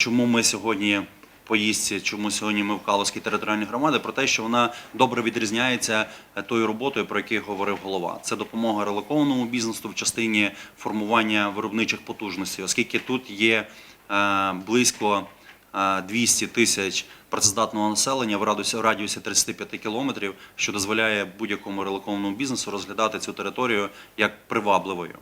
Чому ми сьогодні поїздці, чому сьогодні ми в Калузькій територіальній громаді, про те, що вона добре відрізняється е, тою роботою, про яку говорив голова. Це допомога релокованому бізнесу в частині формування виробничих потужностей, оскільки тут є е, близько е, 200 тисяч працездатного населення в радіусі 35 кілометрів, що дозволяє будь-якому релокованому бізнесу розглядати цю територію як привабливою.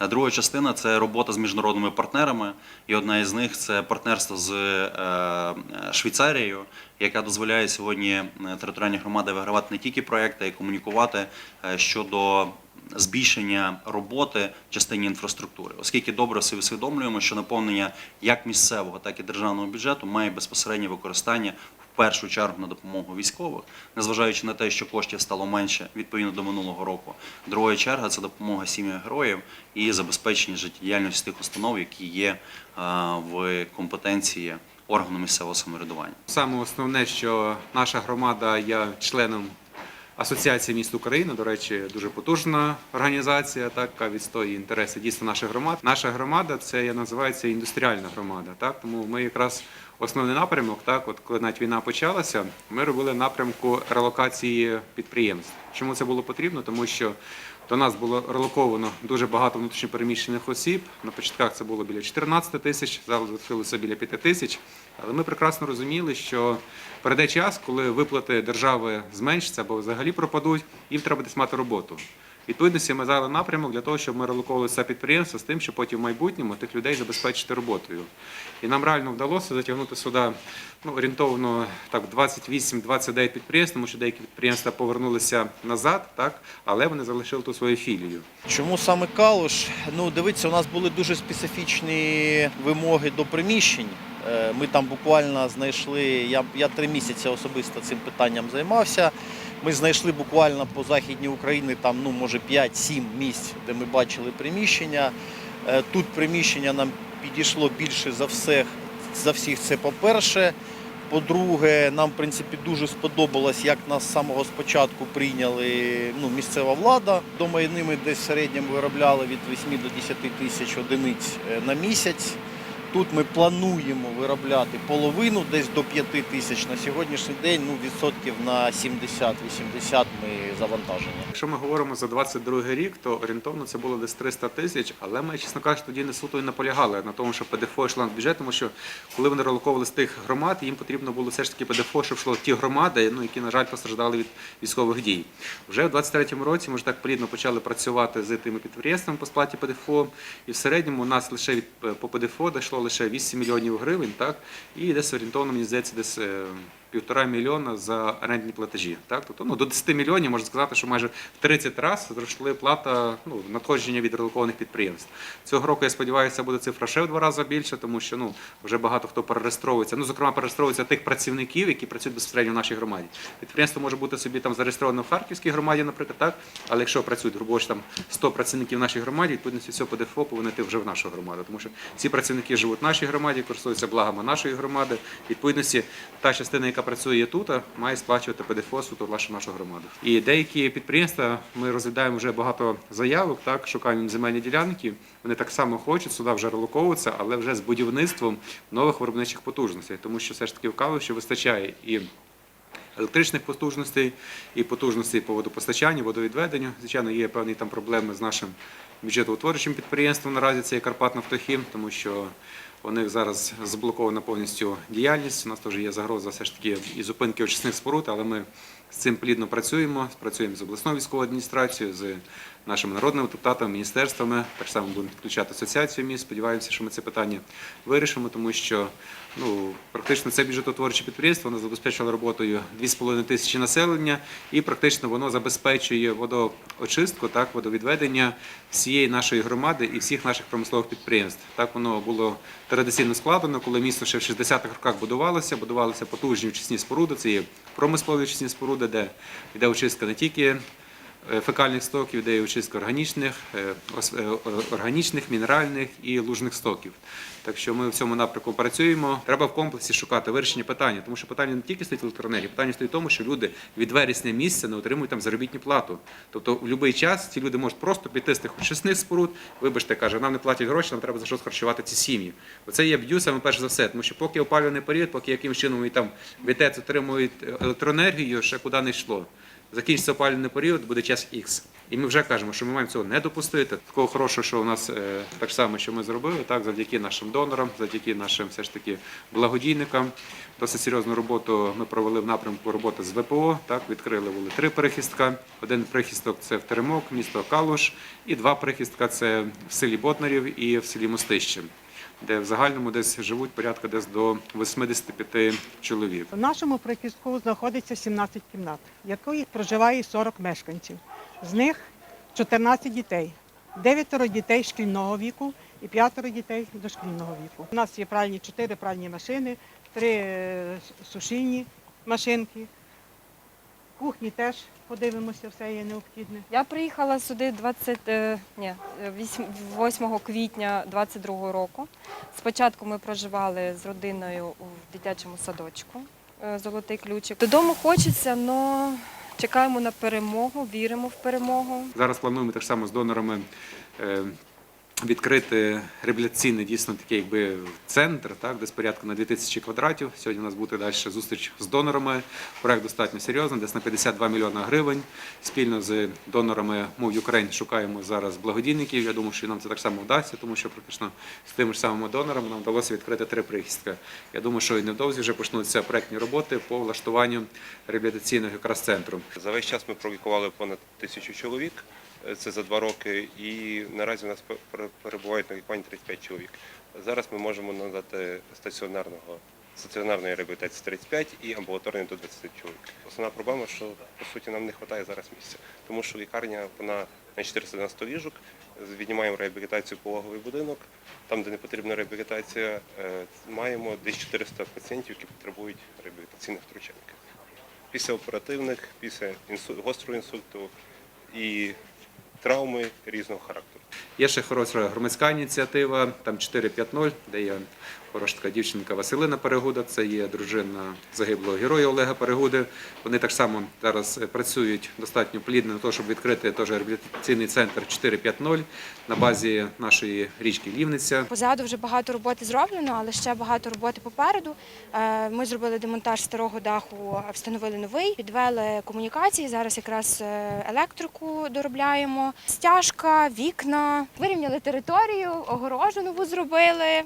Друга частина це робота з міжнародними партнерами, і одна із них це партнерство з е, Швейцарією, яка дозволяє сьогодні е, територіальні громади вигравати не тільки проекти, а й комунікувати е, щодо збільшення роботи в частині інфраструктури, оскільки добре всі усвідомлюємо, що наповнення як місцевого, так і державного бюджету має безпосереднє використання першу чергу на допомогу військових, незважаючи на те, що коштів стало менше відповідно до минулого року. Друга черга це допомога сім'ям героїв і забезпечення життєдіяльності тих установ, які є в компетенції органу місцевого самоврядування. Саме основне, що наша громада є членом Асоціації міст України. До речі, дуже потужна організація, так, яка відстоює інтереси дійсно наших громад. Наша громада це я називається індустріальна громада. Так, тому ми якраз основний напрямок, так, от коли навіть війна почалася, ми робили напрямку релокації підприємств. Чому це було потрібно? Тому що до нас було релоковано дуже багато внутрішньопереміщених осіб. На початках це було біля 14 тисяч, зараз залишилося біля 5 тисяч. Але ми прекрасно розуміли, що прийде час, коли виплати держави зменшаться або взагалі пропадуть, їм треба десь мати роботу. Відповідності ми взяли напрямок для того, щоб ми релоковували це підприємство з тим, щоб потім в майбутньому тих людей забезпечити роботою. І нам реально вдалося затягнути сюди ну, орієнтовно так 28-29 підприємств, тому що деякі підприємства повернулися назад, так, але вони залишили ту свою філію. Чому саме Калуш? Ну, дивіться, у нас були дуже специфічні вимоги до приміщень. Е, Ми там буквально знайшли, я, я три місяці особисто цим питанням займався. Ми знайшли буквально по західній Україні там, ну, може, 5-7 місць, де ми бачили приміщення. Е, Тут приміщення нам підійшло більше за всіх, за всіх це по-перше. По-друге, нам в принципі дуже сподобалось, як нас з самого спочатку прийняли ну, місцева влада. Думаю, ними десь в середньому виробляли від 8 до 10 тисяч одиниць е, на місяць. Тут ми плануємо виробляти половину, десь до 5 тисяч на сьогоднішній день. Ну, відсотків на 70-80 ми завантажені. Якщо ми говоримо за 22 рік, то орієнтовно це було десь 300 тисяч, але ми, чесно кажучи, тоді не суто і наполягали на тому, що ПДФО йшло на бюджет, тому що коли вони релоковували з тих громад, їм потрібно було все ж таки ПДФО, щоб йшло ті громади, ну, які, на жаль, постраждали від військових дій. Вже в 23-му році ми ж так плідно почали працювати з тими підприємствами по сплаті ПДФО, і в середньому у нас лише від по ПДФО дійшло лише 8 мільйонів гривень, так, і десь орієнтовно, мені здається, десь е, півтора мільйона за орендні платежі. Так? Тобто ну, до 10 мільйонів можна сказати, що майже в 30 разів зросли плата ну, надходження від релокованих підприємств. Цього року, я сподіваюся, буде цифра ще в два рази більше, тому що ну, вже багато хто перереєстровується. Ну, зокрема, перереєстровується тих працівників, які працюють безпосередньо в нашій громаді. Підприємство може бути собі там зареєстровано в Харківській громаді, наприклад, так? але якщо працюють грубо там 100 працівників в нашій громаді, відповідно все по ДФО йти вже в нашу громаду, тому що ці працівники живуть в нашій громаді, користуються благами нашої громади. Відповідності та частина, яка працює тут, має сплачувати ПДФО суто нашу нашу громаду. І деякі підприємства ми розглядаємо вже багато заявок, так шукаємо земельні ділянки. Вони так само хочуть сюди вже релоковуватися, але вже з будівництвом нових виробничих потужностей, тому що все ж таки в Калуші вистачає і електричних потужностей і потужностей по водопостачанню, водовідведенню. Звичайно, є певні там проблеми з нашим бюджетоутворюючим підприємством. Наразі це є Карпатнафтохім, тому що у них зараз заблокована повністю діяльність. У нас теж є загроза все ж таки і зупинки очисних споруд, але ми з цим плідно працюємо. Працюємо з обласною військовою адміністрацією, з нашими народними депутатами, міністерствами. Так само будемо підключати асоціацію міст. Сподіваємося, що ми це питання вирішимо, тому що ну, практично це бюджетотворче підприємство, воно забезпечило роботою 2,5 тисячі населення і практично воно забезпечує водоочистку, так, водовідведення всієї нашої громади і всіх наших промислових підприємств. Так воно було традиційно складено, коли місто ще в 60-х роках будувалося, будувалися потужні очисні споруди, це є промислові очисні споруди, де йде очистка не тільки фекальних стоків, де є очистка органічних, е, е, органічних, мінеральних і лужних стоків. Так що ми в цьому напрямку працюємо. Треба в комплексі шукати вирішення питання, тому що питання не тільки стоїть в електроенергії, питання стоїть в тому, що люди від вересня місяця не отримують там заробітну плату. Тобто в будь-який час ці люди можуть просто піти з тих очисних споруд, вибачте, каже, нам не платять гроші, нам треба за щось харчувати ці сім'ї. Оце є б'ю саме перш за все, тому що поки опалюваний період, поки якимось чином і там ВТЕЦ отримують електроенергію, ще куди не йшло. Закінчиться опалювальний період, буде час Х. І ми вже кажемо, що ми маємо цього не допустити. Такого хорошого, що у нас е, так само, що ми зробили, так завдяки нашим донорам, завдяки нашим все ж таки благодійникам. Досить серйозну роботу ми провели в напрямку роботи з ВПО. Так відкрили були три прихистка. Один прихисток це в Теремок, місто Калуш, і два прихистка це в селі Ботнарів і в селі Мостище, де в загальному десь живуть порядка десь до 85 чоловік. В нашому прихистку знаходиться 17 кімнат, в яких проживає 40 мешканців. З них 14 дітей, 9 дітей шкільного віку і 5 дітей дошкільного віку. У нас є пральні 4 пральні машини, 3 сушильні машинки. Кухні теж подивимося, все є необхідне. Я приїхала сюди 20, е, ні, 8, 8 квітня 22 року. Спочатку ми проживали з родиною в дитячому садочку е, Золотий ключик. Додому хочеться, але чекаємо на перемогу, віримо в перемогу. Зараз плануємо так само з донорами е, відкрити реабілітаційний дійсно такий якби центр, так, десь порядку на 2000 квадратів. Сьогодні у нас буде далі зустріч з донорами. Проект достатньо серйозний, десь на 52 мільйона гривень. Спільно з донорами Move Ukraine шукаємо зараз благодійників. Я думаю, що нам це так само вдасться, тому що практично з тими ж самими донорами нам вдалося відкрити три прихистка. Я думаю, що невдовзі вже почнуться проектні роботи по влаштуванню реабілітаційного якраз центру. За весь час ми пролікували понад тисячу чоловік. Це за два роки, і наразі у нас пе- перебувають на лікуванні 35 чоловік. Зараз ми можемо надати стаціонарного стаціонарної реабілітації 35 і амбулаторної до 20 чоловік. Основна проблема, що по суті нам не вистачає зараз місця, тому що лікарня вона на 490 ліжок. Віднімаємо реабілітацію пологовий будинок. Там, де не потрібна реабілітація, е, маємо десь 400 пацієнтів, які потребують реабілітаційних втручань після оперативних, після інсу- гострого інсульту і травми різного характеру. Є ще хороша громадська ініціатива, там 4.5.0, де є хороша така дівчинка Василина Перегуда, це є дружина загиблого героя Олега Перегуди. Вони так само зараз е, працюють достатньо плідно на те, щоб відкрити теж реабілітаційний центр 4.5.0 на базі нашої річки Лівниця. Позаду вже багато роботи зроблено, але ще багато роботи попереду. Е, Ми зробили демонтаж старого даху, встановили новий, підвели комунікації. Зараз якраз е, електрику доробляємо, стяжка, вікна, вирівняли територію, огорожу нову зробили.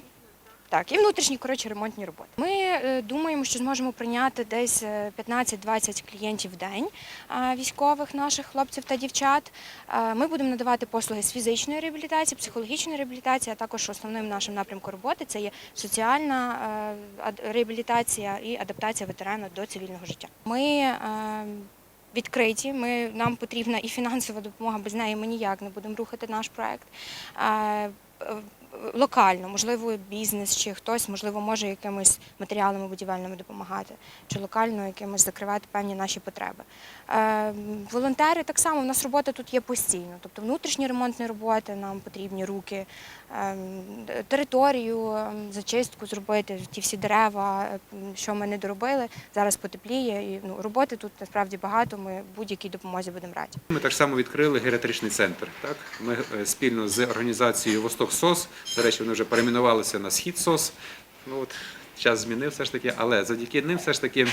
Так, і внутрішні коротше ремонтні роботи. Ми е, думаємо, що зможемо прийняти десь е, 15-20 клієнтів в день е, військових наших хлопців та дівчат. Е, Ми будемо надавати послуги з фізичної реабілітації, психологічної реабілітації, а також основним нашим напрямком роботи це є соціальна е, реабілітація і адаптація ветерана до цивільного життя. Ми е, Відкриті, ми нам потрібна і фінансова допомога. Без неї ми ніяк не будемо рухати наш проект. Локально, можливо, бізнес чи хтось, можливо, може якимись матеріалами будівельними допомагати, чи локально якимось закривати певні наші потреби. Е, волонтери так само, у нас робота тут є постійно. Тобто внутрішні ремонтні роботи, нам потрібні руки, е, територію, е, зачистку зробити, ті всі дерева, е, що ми не доробили. Зараз потепліє. І, ну, роботи тут насправді багато. Ми будь-якій допомозі будемо раді. Ми так само відкрили геріатричний центр. Так? Ми е, спільно з організацією Восток СОС, до речі, вони вже перейменувалися на Схід СОС. Ну, от, час змінив все ж таки, але завдяки ним все ж таки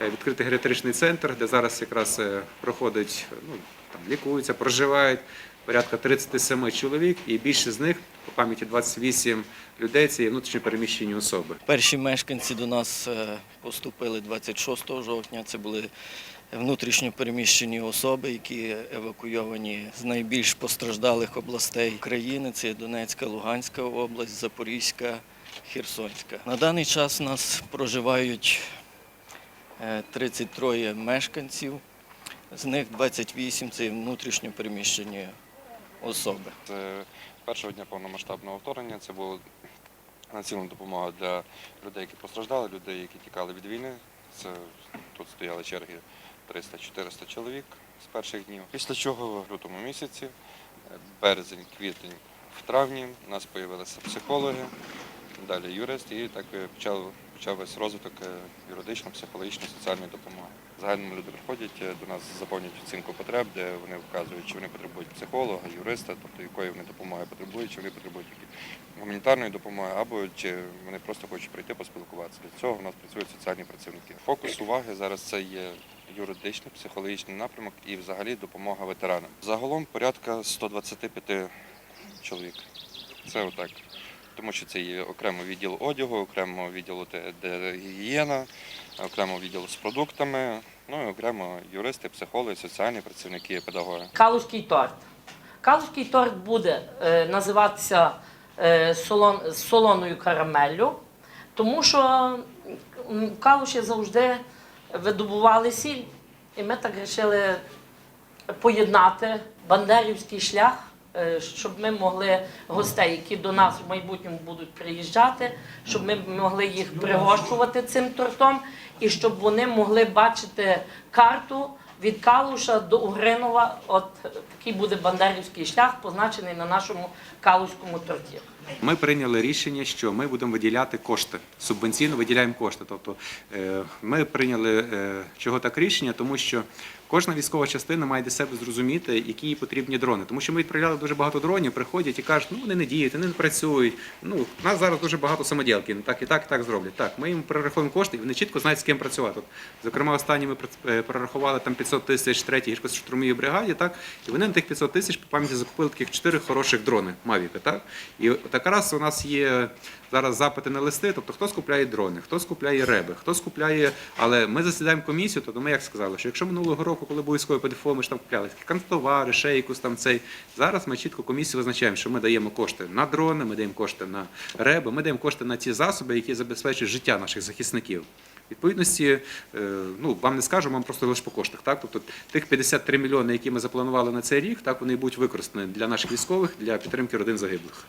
е, відкритий геріатричний центр, де зараз якраз е, проходить, ну, там, лікуються, проживають порядка 37 чоловік, і більше з них, по пам'яті 28 людей, це є внутрішньо переміщені особи. Перші мешканці до нас е, поступили 26 жовтня. Це були внутрішньо переміщені особи, які евакуйовані з найбільш постраждалих областей країни. Це Донецька, Луганська область, Запорізька, Херсонська. На даний час нас проживають е, 33 мешканців, з них 28 це внутрішньо переміщені особи. З першого дня повномасштабного вторгнення це була націлена допомога для людей, які постраждали, людей, які тікали від війни. Це тут стояли черги 300-400 чоловік. з перших днів. Після чого в лютому місяці, е, березень, квітень, в травні у нас з'явилися психологи, далі юрист, і так е, почав, почав весь розвиток е, юридичної, психологічної, соціальної допомоги. Загальному люди приходять е, до нас, заповнюють оцінку потреб, де вони вказують, чи вони потребують психолога, юриста, тобто якої вони допомоги потребують, чи вони потребують гуманітарної допомоги, або чи вони просто хочуть прийти поспілкуватися. Для цього в нас працюють соціальні працівники. Фокус уваги зараз це є юридичний, психологічний напрямок і взагалі допомога ветеранам. Загалом порядка 125 чоловік. Це отак. Тому що це є окремо відділ одягу, окремо відділ де- гігієна, окремо відділ з продуктами, ну і окремо юристи, психологи, соціальні працівники, педагоги. Калузький торт. Калузький торт буде е, називатися е, солон, солоною карамеллю, тому що в Калуші завжди видобували сіль. І ми так вирішили поєднати бандерівський шлях, щоб ми могли гостей, які до нас в майбутньому будуть приїжджати, щоб ми могли їх пригощувати цим тортом і щоб вони могли бачити карту від Калуша до Угринова. От такий буде бандерівський шлях, позначений на нашому калузькому торті. Ми прийняли рішення, що ми будемо виділяти кошти. Субвенційно виділяємо кошти. Тобто е, ми прийняли е, чого так рішення, тому що кожна військова частина має для себе зрозуміти, які їй потрібні дрони. Тому що ми відправляли дуже багато дронів, приходять і кажуть, ну вони не діють, вони не працюють. Ну, у нас зараз дуже багато самоділки, так і так, і так зроблять. Так, ми їм перераховуємо кошти, і вони чітко знають, з ким працювати. От, зокрема, останні ми е, перерахували там 500 тисяч третій штурмовій бригаді, так, і вони на тих 500 тисяч по пам'яті закупили таких чотири хороших дрони Мавіка. Так? І от якраз у нас є зараз запити на листи, тобто хто скупляє дрони, хто скупляє реби, хто скупляє. Але ми засідаємо комісію, тобто ми як сказали, що якщо минулого року, коли був військовий ПДФО, ми ж там купляли канцтовари, ще якусь там цей. Зараз ми чітко комісію визначаємо, що ми даємо кошти на дрони, ми даємо кошти на реби, ми даємо кошти на ті засоби, які забезпечують життя наших захисників. Відповідності, е, ну вам не скажу, вам просто лише по коштах. Так, тобто тих 53 мільйони, які ми запланували на цей рік, так вони будуть використані для наших військових для підтримки родин загиблих.